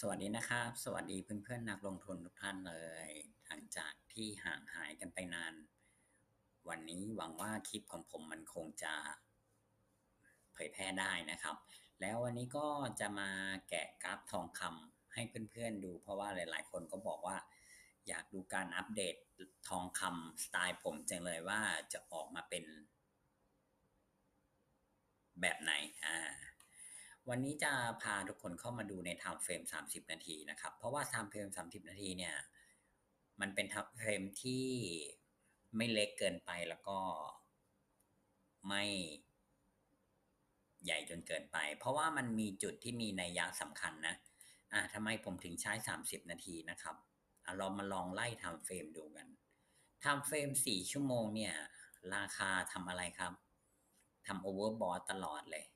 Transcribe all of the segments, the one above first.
สวัสดีนะครับ สวัสดีเพื่อนๆนักลงทุนทุกท่านเลยหลังจากที่ห่างหายกันไปนาน วันนี้หวังว่าคลิปของผมมันคงจะเผยแพร่ได้นะครับ แล้ววันนี้ก็จะมาแกะกราฟทองคำให้เพื่อนๆดู เพราะว่าหลาย ๆ คนก็บอกว่า อยากดูการอัปเดตทองคำสไตล์ผมจังเลยว่าจะออกมาเป็น แบบไหนอ่า วันนี้จะพาทุกคนเข้ามาดูใน time frame 30 นาทีนะครับ เพราะว่า time frame 30 นาทีเนี่ย มันเป็น time frame ที่ไม่เล็กเกินไปแล้วก็ไม่ใหญ่จนเกินไป เพราะว่ามันมีจุดที่มีนัยยะสำคัญนะ อ่าทำไมผมถึงใช้ 30 นาทีนะครับอะเรามาลองไล่ time frame ดูกัน time frame 4 ชั่วโมงเนี่ย ราคาทำอะไรครับทำ overbought ตลอดเลย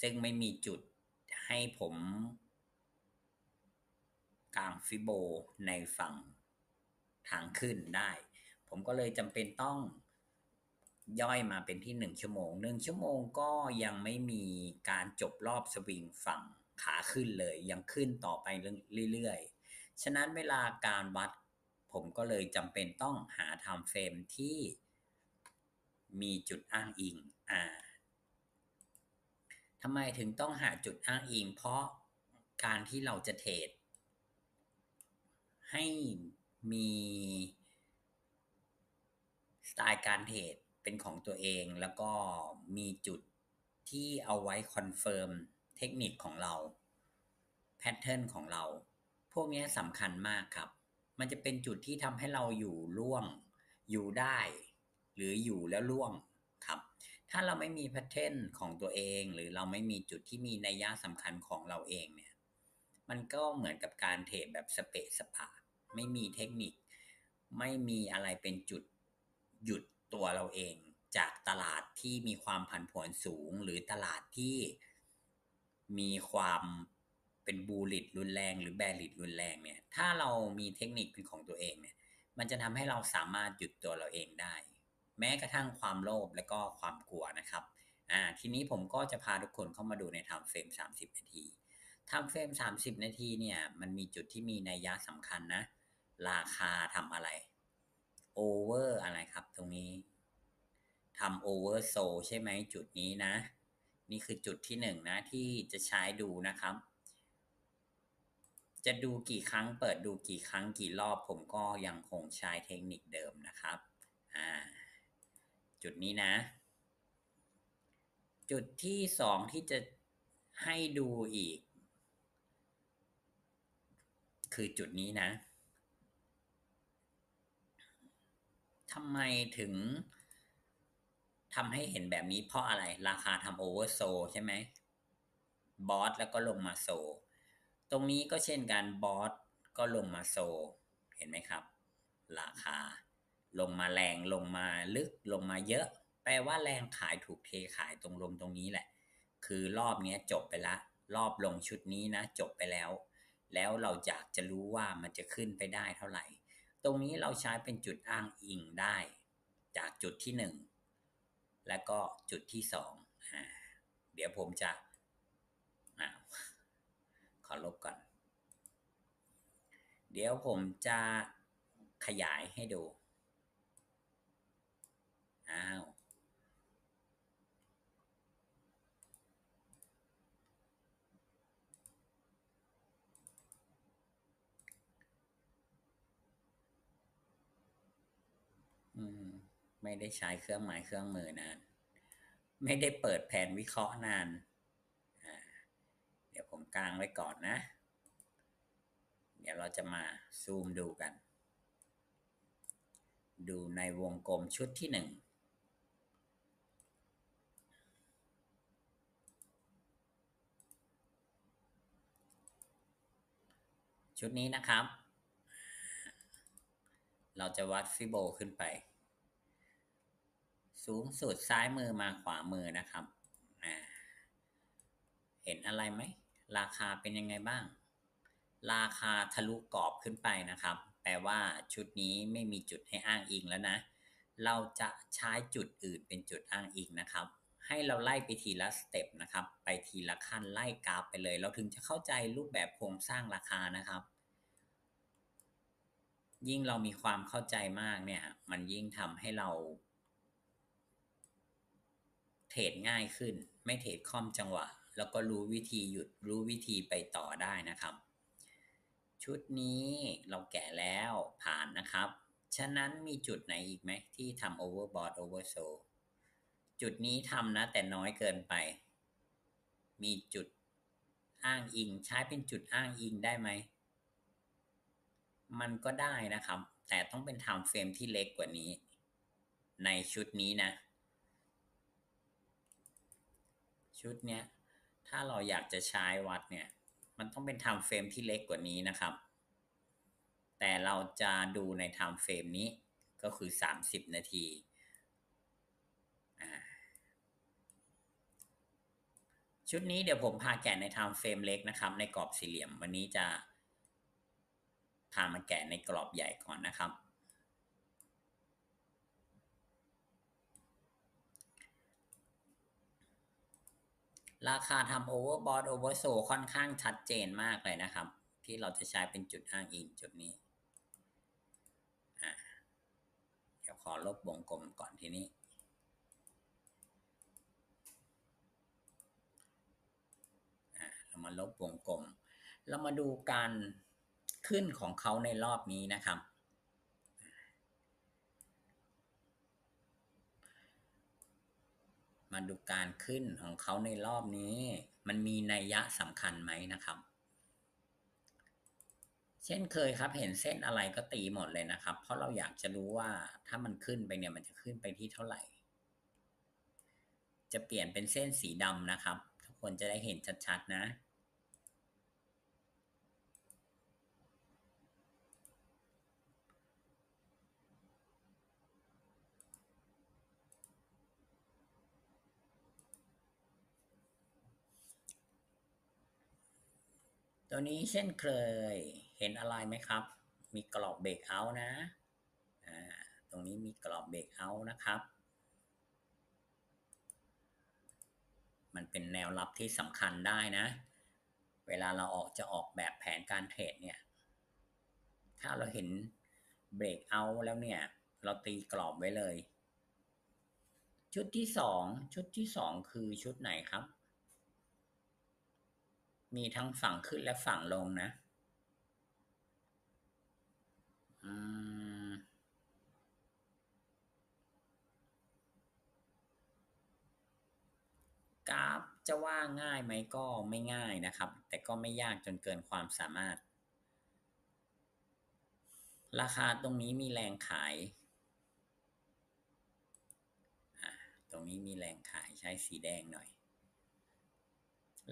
ซึ่งไม่มีจุดให้ผมกลางฟิโบในฝั่งทางขึ้นได้ ผมก็เลยจำเป็นต้องย่อยมาเป็นที่หนึ่งชั่วโมงหนึ่งชั่วโมงก็ยังไม่มีการจบรอบสวิงฝั่งขาขึ้นเลย ยังขึ้นต่อไปเรื่อยๆ ฉะนั้นเวลาการวัด ผมก็เลยจำเป็นต้องหาไทม์เฟรมที่มีจุดอ้างอิงอ่า ทำไมถึงต้องหาจุดอ้างอิง เพราะการที่เราจะเทรดให้มีสไตล์การเทรดเป็นของตัวเองแล้วก็มีจุดที่เอาไว้คอนเฟิร์มเทคนิคของเราแพทเทิร์นของเรา พวกนี้สำคัญมากครับ มันจะเป็นจุดที่ทำให้เราอยู่ร่วง อยู่ได้ หรืออยู่แล้วร่วง ถ้าเราไม่มีแพทเทิร์นของตัวเอง หรือเราไม่มีจุดที่มีนัยยะสำคัญของเราเองเนี่ย มันก็เหมือนกับการเทรดแบบสเปะสปะ ไม่มีเทคนิค ไม่มีอะไรเป็นจุดหยุดตัวเราเอง จากตลาดที่มีความผันผวนสูง หรือตลาดที่มีความเป็นบูลิตรุนแรง หรือแบริตรุนแรงเนี่ย ถ้าเรามีเทคนิคเป็นของตัวเองเนี่ย มันจะทำให้เราสามารถหยุดตัวเราเองได้ แม้กระทั่งความโลภและก็ความกลัวนะครับอ่าทีนี้ผมก็จะพาทุกคนเข้ามาดูในไทม์เฟรม 30 นาทีไทม์เฟรม 30 นาทีเนี่ยมันมีจุดที่มีนัยยะสำคัญนะ ราคาทำอะไรโอเวอร์อะไรครับตรงนี้ทำโอเวอร์โซใช่ไหมจุดนี้นะ นี่คือจุดที่หนึ่งนะที่จะใช้ดูนะครับ จะดูกี่ครั้งเปิดดูกี่ครั้งกี่รอบผมก็ยังคงใช้เทคนิคเดิมนะครับ อ่า จุดนี้นะ จุดที่สองที่จะให้ดูอีก คือจุดนี้นะทำไมถึงทำให้เห็นแบบนี้เพราะอะไรราคาทำโอเวอร์โซใช่ไหมบอสแล้วก็ลงมาโซ ตรงนี้ก็เช่นกันบอสก็ลงมาโซ เห็นไหมครับ ราคา ลงมาแรงลงมาลึกลงมาเยอะ แปลว่าแรงขายถูกเทขายตรงลงตรงนี้แหละ คือรอบนี้จบไปละ รอบลงชุดนี้นะ จบไปแล้ว แล้วเราอยากจะรู้ว่ามันจะขึ้นไปได้เท่าไหร่ ตรงนี้เราใช้เป็นจุดอ้างอิงได้ จากจุดที่หนึ่งและก็จุดที่สองเดี๋ยวผมจะอขอลบก่อน เดี๋ยวผมจะขยายให้ดู อ้าวอืม ไม่ได้ใช้เครื่องหมายเครื่องมือนาน ไม่ได้เปิดแผนวิเคราะห์นานเดี๋ยวผมกลางไว้ก่อนนะ เดี๋ยวเราจะมาซูมดูกัน ดูในวงกลมชุดที่หนึ่ง ชุดนี้นะครับ เราจะวัดฟิโบขึ้นไป สูงสุดซ้ายมือมาขวามือนะครับเห็นอะไรไหม ราคาเป็นยังไงบ้าง ราคาทะลุกรอบขึ้นไปนะครับ แปลว่าชุดนี้ไม่มีจุดให้อ้างอิงแล้วนะ เราจะใช้จุดอื่นเป็นจุดอ้างอิงนะครับ ให้เราไล่ไปทีละสเต็ปนะครับ ไปทีละขั้นไล่กราฟไปเลย เราถึงจะเข้าใจรูปแบบโครงสร้างราคานะครับ ยิ่งเรามีความเข้าใจมากเนี่ย มันยิ่งทำให้เรา เทรดง่ายขึ้น ไม่เทรดค่อมจังหวะ แล้วก็รู้วิธีหยุดรู้วิธีไปต่อได้นะครับ ชุดนี้เราแกะแล้วผ่านนะครับ ฉะนั้นมีจุดไหนอีกไหมที่ทำ overbought oversold จุดนี้ทำนะ แต่น้อยเกินไป มีจุดอ้างอิง ใช้เป็นจุดอ้างอิงได้ไหม มันก็ได้นะครับ แต่ต้องเป็น time frame ที่เล็กกว่านี้ ในชุดนี้นะ ชุดเนี้ย ถ้าเราอยากจะใช้วัดเนี่ย มันต้องเป็น time frame ที่เล็กกว่านี้นะครับ แต่เราจะดูใน time frame นี้ก็คือ 30 นาทีชุดนี้เดี๋ยวผมพาแกะใน time frame เล็กนะครับ ในกรอบสี่เหลี่ยมวันนี้จะ พามาแกะในกรอบใหญ่ก่อนนะครับ ราคาทำ overbought oversold ค่อนข้างชัดเจนมากเลยนะครับ ที่เราจะใช้เป็นจุดอ้างอิงจุดนี้ เดี๋ยวขอลบวงกลมก่อนทีนี้เรามาลบวงกลม เรามาดูการ ขึ้นของเขาในรอบนี้นะครับ มาดูการขึ้นของเขาในรอบนี้ มันมีนัยยะสำคัญไหมนะครับ เช่นเคยครับเห็นเส้นอะไรก็ตีหมดเลยนะครับ เพราะเราอยากจะรู้ว่าถ้ามันขึ้นไปเนี่ยมันจะขึ้นไปที่เท่าไหร่ จะเปลี่ยนเป็นเส้นสีดำนะครับ ทุกคนจะได้เห็นชัดๆนะ ตัวนี้เช่นเคยเห็นอะไรไหมครับ มีกรอบเบรกเอาท์นะตรงนี้มีกรอบเบรกเอาท์นะครับ มันเป็นแนวรับที่สำคัญได้นะ เวลาเราออกจะออกแบบแผนการเทรดเนี่ย ถ้าเราเห็นเบรกเอาท์แล้วเนี่ย เราตีกรอบไว้เลย ชุดที่สองชุดที่สองคือชุดไหนครับ มีทั้งฝั่งขึ้นและฝั่งลงนะกราฟจะว่าง่ายไหมก็ไม่ง่ายนะครับ แต่ก็ไม่ยากจนเกินความสามารถ ราคาตรงนี้มีแรงขาย ตรงนี้มีแรงขายใช้สีแดงหน่อย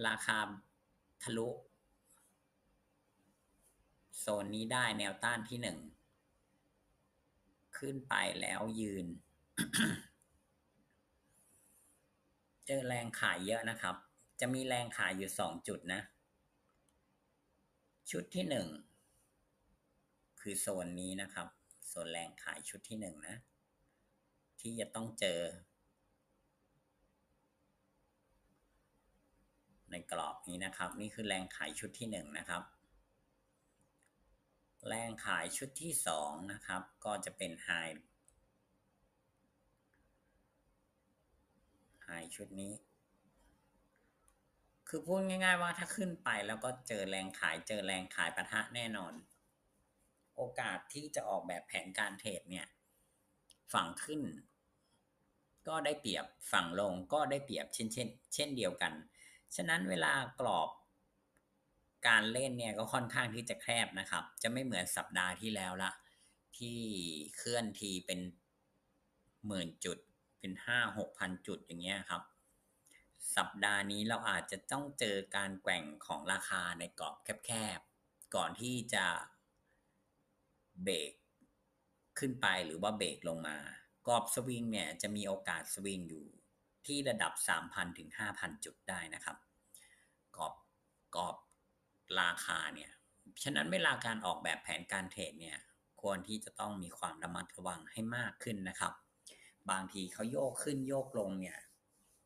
ราคา ทะลุ โซนนี้ได้แนวต้านที่หนึ่ง ขึ้นไปแล้วยืน เจอแรงขายเยอะนะครับ จะมีแรงขายอยู่สองจุดนะ ชุดที่หนึ่งคือโซนนี้นะครับ โซนแรงขายชุดที่หนึ่งนะ ที่จะต้องเจอใน กรอบนี้นะครับ นี่คือแรงขายชุดที่หนึ่งนะครับ แรงขายชุดที่สองนะครับ ก็จะเป็นไฮไฮชุดนี้ คือพูดง่าย ๆ ว่าถ้าขึ้นไปแล้วก็เจอแรงขายเจอแรงขายปะทะแน่นอน โอกาสที่จะออกแบบแผนการเทรดเนี่ย ฝั่งขึ้นก็ได้เปรียบฝั่งลงก็ได้เปรียบเช่นเช่น เช่นเดียวกัน ฉะนั้นเวลากรอบการเล่นเนี่ยก็ค่อนข้างที่จะแคบนะครับ จะไม่เหมือนสัปดาห์ที่แล้วละ ที่เคลื่อนทีเป็นหมื่นจุดเป็นห้าหกพันจุดอย่างเงี้ยครับ สัปดาห์นี้เราอาจจะต้องเจอการแกว่งของราคาในกรอบแคบๆ ก่อนที่จะเบรกขึ้นไปหรือว่าเบรกลงมา กรอบสวิงเนี่ยจะมีโอกาสสวิงอยู่ ที่ระดับ 3,000 ถึง 5,000 จุดได้นะครับ กรอบกรอบราคาเนี่ย ฉะนั้นเวลาการออกแบบแผนการเทรดเนี่ย ควรที่จะต้องมีความระมัดระวังให้มากขึ้นนะครับ บางทีเขาโยกขึ้นโยกลงเนี่ย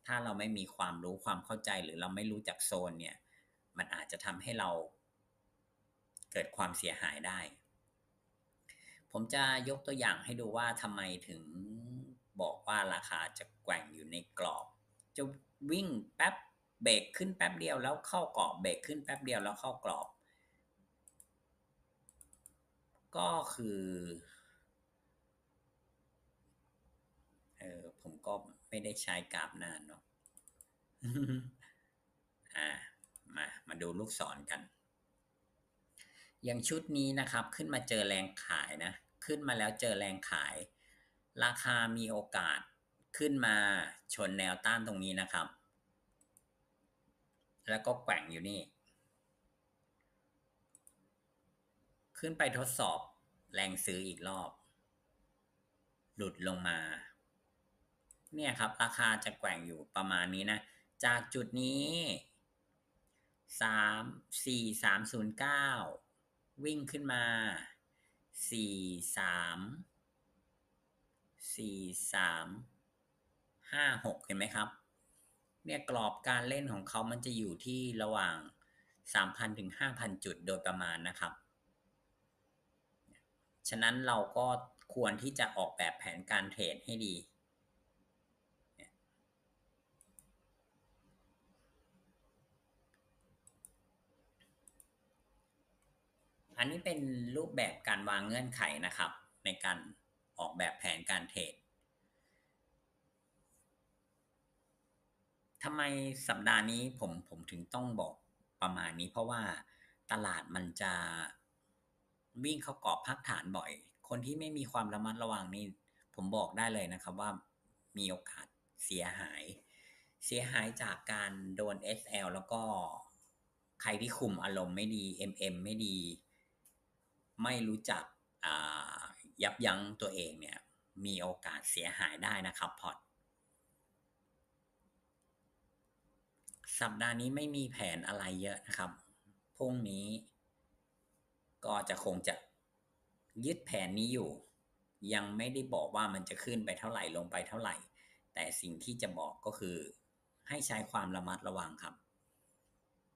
ถ้าเราไม่มีความรู้ความเข้าใจหรือเราไม่รู้จักโซนเนี่ย มันอาจจะทำให้เราเกิดความเสียหายได้ ผมจะยกตัวอย่างให้ดูว่าทำไมถึงบอกว่าราคาจะ แกว่งอยู่ในกรอบ จะวิ่งแป๊บเบรกขึ้นแป๊บเดียวแล้วเข้ากรอบเบรกขึ้นแป๊บเดียวแล้วเข้ากรอบ ก็คือเออผมก็ไม่ได้ใช้กราฟนานเนาะอ่ามามาดูลูกศรกันอย่างชุดนี้นะครับขึ้นมาเจอแรงขายนะ ขึ้นมาแล้วเจอแรงขาย ราคามีโอกาส ขึ้นมาชนแนวต้านตรงนี้นะครับ แล้วก็แกว่งอยู่นี่ ขึ้นไปทดสอบแรงซื้ออีกรอบ หลุดลงมา เนี่ยครับ ราคาจะแกว่งอยู่ประมาณนี้นะ จากจุดนี้สามสี่สามศูนย์เก้าวิ่งขึ้นมาสี่สามสี่สาม ห้าหกเห็นไหมครับ เนี่ยกรอบการเล่นของเขามันจะอยู่ที่ระหว่างสามพันถึงห้าพันจุดโดยประมาณนะครับ ฉะนั้นเราก็ควรที่จะออกแบบแผนการเทรดให้ดีอันนี้เป็นรูปแบบการวางเงื่อนไขนะครับ ในการออกแบบแผนการเทรด ทำไมสัปดาห์นี้ผมผมถึงต้องบอกประมาณนี้ เพราะว่าตลาดมันจะวิ่งเข้ากรอบพักฐานบ่อย คนที่ไม่มีความระมัดระวังนี่ผมบอกได้เลยนะครับว่ามีโอกาสเสียหาย เสียหายจากการโดน SL แล้วก็ใครที่คุมอารมณ์ไม่ดี MM ไม่ดี ไม่รู้จักยับยั้งตัวเองเนี่ย มีโอกาสเสียหายได้นะครับพอร์ต สัปดาห์นี้ไม่มีแผนอะไรเยอะนะครับ พรุ่งนี้ ก็จะคงจะยึดแผนนี้อยู่ ยังไม่ได้บอกว่ามันจะขึ้นไปเท่าไหร่ลงไปเท่าไหร่ แต่สิ่งที่จะบอกก็คือ ให้ใช้ความระมัดระวังครับ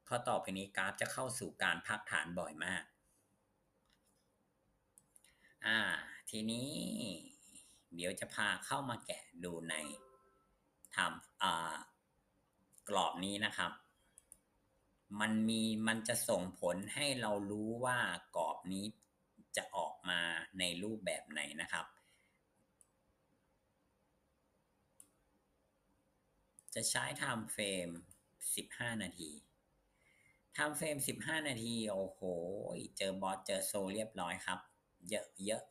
ข้อต่อไปนี้กราฟจะเข้าสู่การพักฐานบ่อยมาก อ่า ทีนี้ เดี๋ยวจะพาเข้ามาแกะดูในทำอ่า กรอบนี้นะครับ มันมีมันจะส่งผลให้เรารู้ว่ากรอบนี้จะออกมาในรูปแบบไหนนะครับ จะใช้ time frame 15 นาทีทำเฟรม 15 นาที โอ้โห เจอบอสเจอโซเรียบร้อยครับ เยอะเยอะ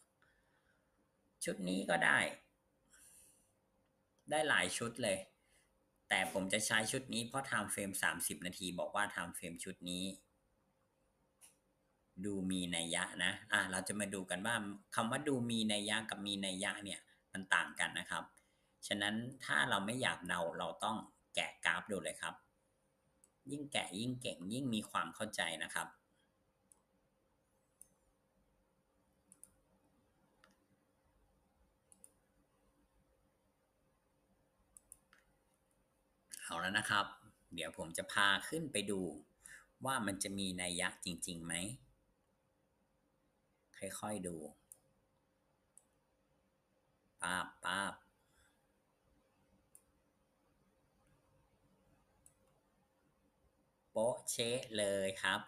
ชุดนี้ก็ได้ ได้หลายชุดเลย แต่ผมจะใช้ชุดนี้เพราะทำเฟรม30 นาที บอกว่าทำเฟรมชุดนี้ ดูมีนัยยะนะ อะเราจะมาดูกันว่าคำว่าดูมีนัยยะกับมีนัยยะเนี่ยมันต่างกันนะครับ ฉะนั้นถ้าเราไม่อยากเดาเราต้องแกะกราฟดูเลยครับ ยิ่งแกะยิ่งเก่งยิ่งมีความเข้าใจนะครับ เอาแล้วนะครับ เดี๋ยวผมจะพาขึ้นไปดู ว่ามันจะมีนัยยะจริงๆไหม ค่อยๆดูป้าบป้าบโป๊ะเชะเลยครับ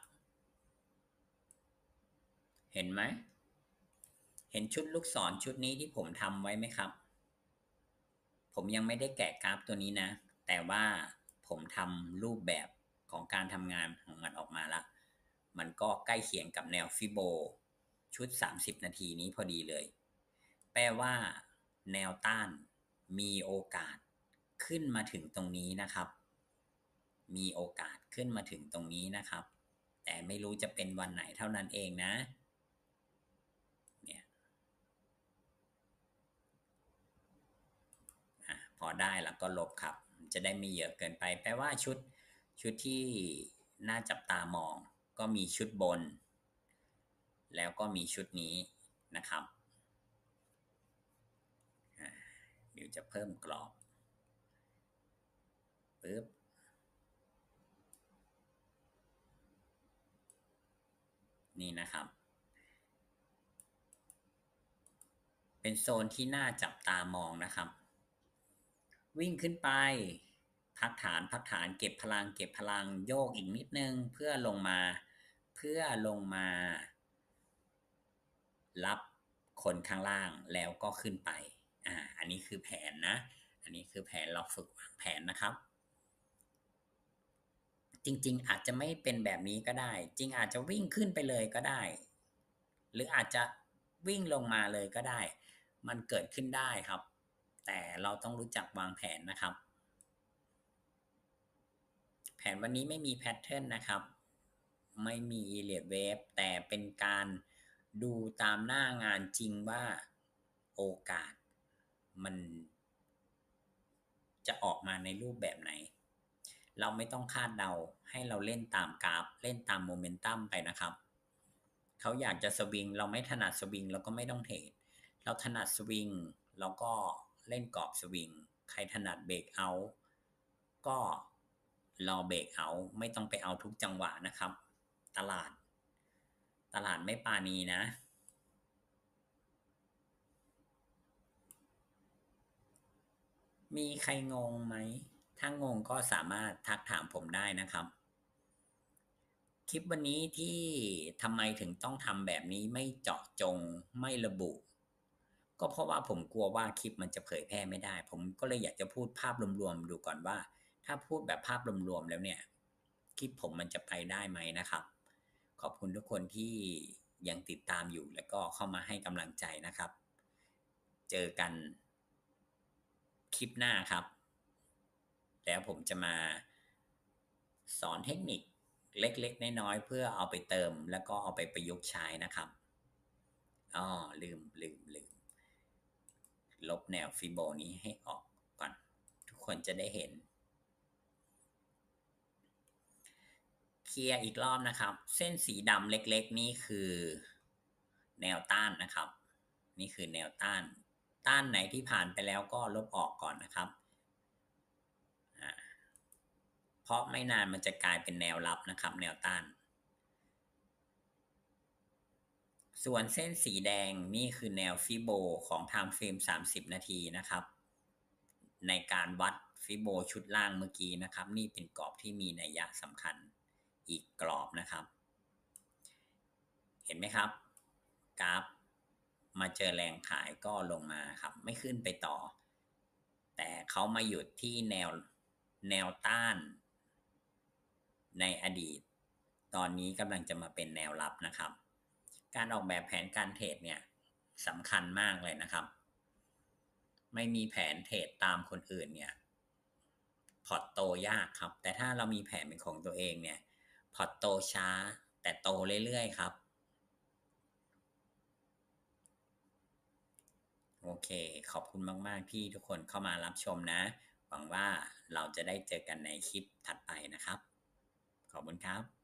เห็นไหม เห็นชุดลูกศรชุดนี้ที่ผมทำไว้ไหมครับ ผมยังไม่ได้แกะกราฟตัวนี้นะ แต่ว่าผมทำรูปแบบของการทำงานของมันออกมาละ มันก็ใกล้เคียงกับแนวฟิโบชุด 30 นาทีนี้พอดีเลย แปลว่า แนวต้านมีโอกาสขึ้นมาถึงตรงนี้นะครับ มีโอกาสขึ้นมาถึงตรงนี้นะครับ แต่ไม่รู้จะเป็นวันไหนเท่านั้นเองนะ เนี่ยอพอได้แล้วก็ลบครับ จะได้ไม่เยอะเกินไป แปลว่าชุดชุดที่น่าจับตามอง ก็มีชุดบน แล้วก็มีชุดนี้นะครับเดี๋ยวจะเพิ่มกรอบปึ๊บนี่นะครับ เป็นโซนที่น่าจับตามองนะครับ วิ่งขึ้นไป พักฐานพักฐานเก็บพลัง เก็บพลังโยกอีกนิดนึง เพื่อลงมา เพื่อลงมา รับคนข้างล่างแล้วก็ขึ้นไปอ่าอันนี้คือแผนนะ อันนี้คือแผนเราฝึกวางแผนนะครับ จริง ๆ อาจจะไม่เป็นแบบนี้ก็ได้ จริงอาจจะวิ่งขึ้นไปเลยก็ได้ หรืออาจจะวิ่งลงมาเลยก็ได้ มันเกิดขึ้นได้ครับ แต่เราต้องรู้จักวางแผนนะครับ แผนวันนี้ไม่มีแพทเทิร์นนะครับ ไม่มี e l i a t wave แต่เป็นการดูตามหน้างานจริงว่าโอกาสมันจะออกมาในรูปแบบไหน เราไม่ต้องคาดเดาให้เราเล่นตามกราฟ เล่นตามโมเมนตัมไปนะครับ เขาอยากจะสวิง เราไม่ถนัดสวิงเราก็ไม่ต้องเทรดเราถนัดสวิงเราก็ เล่นกรอบสวิง ใครถนัดเบรกเอาก็รอเบรกเอาไม่ต้องไปเอาทุกจังหวะนะครับ ตลาด ตลาดไม่ปานีนะ มีใครงงไหม ถ้างงก็สามารถทักถามผมได้นะครับ คลิปวันนี้ที่ทำไมถึงต้องทำแบบนี้ไม่เจาะจงไม่ระบุ ก็เพราะว่าผมกลัวว่าคลิปมันจะเผยแพร่ไม่ได้ ผมก็เลยอยากจะพูดภาพรวมๆดูก่อนว่า ถ้าพูดแบบภาพรวมๆแล้วเนี่ย คลิปผมมันจะไปได้ไหมนะครับ ขอบคุณทุกคนที่ยังติดตามอยู่แล้วก็เข้ามาให้กำลังใจนะครับ เจอกันคลิปหน้าครับ แล้วผมจะมาสอนเทคนิคเล็กๆ น้อยๆ เพื่อเอาไปเติมแล้วก็เอาไปประยุกต์ใช้นะครับอ๋อลืมลืมลืม ลบแนวฟิโบนี้ให้ออกก่อน ทุกคนจะได้เห็น เคลียร์อีกรอบนะครับ เส้นสีดำเล็กๆ นี่คือแนวต้านนะครับ นี่คือแนวต้าน ต้านไหนที่ผ่านไปแล้วก็ลบออกก่อนนะครับ เพราะไม่นานมันจะกลายเป็นแนวรับนะครับ แนวต้าน ส่วนเส้นสีแดงนี่คือแนวฟิโบของ time frame 30 นาทีนะครับ ในการวัดฟิโบชุดล่างเมื่อกี้นะครับ นี่เป็นกรอบที่มีนัยยะสำคัญอีกกรอบนะครับ เห็นไหมครับ กราฟมาเจอแรงขายก็ลงมาครับ ไม่ขึ้นไปต่อ แต่เขามาหยุดที่แนวแนวต้าน ในอดีต ตอนนี้กำลังจะมาเป็นแนวรับนะครับ การออกแบบแผนการเทรดเนี่ยสำคัญมากเลยนะครับ ไม่มีแผนเทรดตามคนอื่นเนี่ยพอร์ตโตยากครับ แต่ถ้าเรามีแผนเป็นของตัวเองเนี่ยพอร์ตโตช้า แต่โตเรื่อยๆครับโอเค ขอบคุณมาก ๆ ที่ทุกคนเข้ามารับชมนะ หวังว่าเราจะได้เจอกันในคลิปถัดไปนะครับ ขอบคุณครับ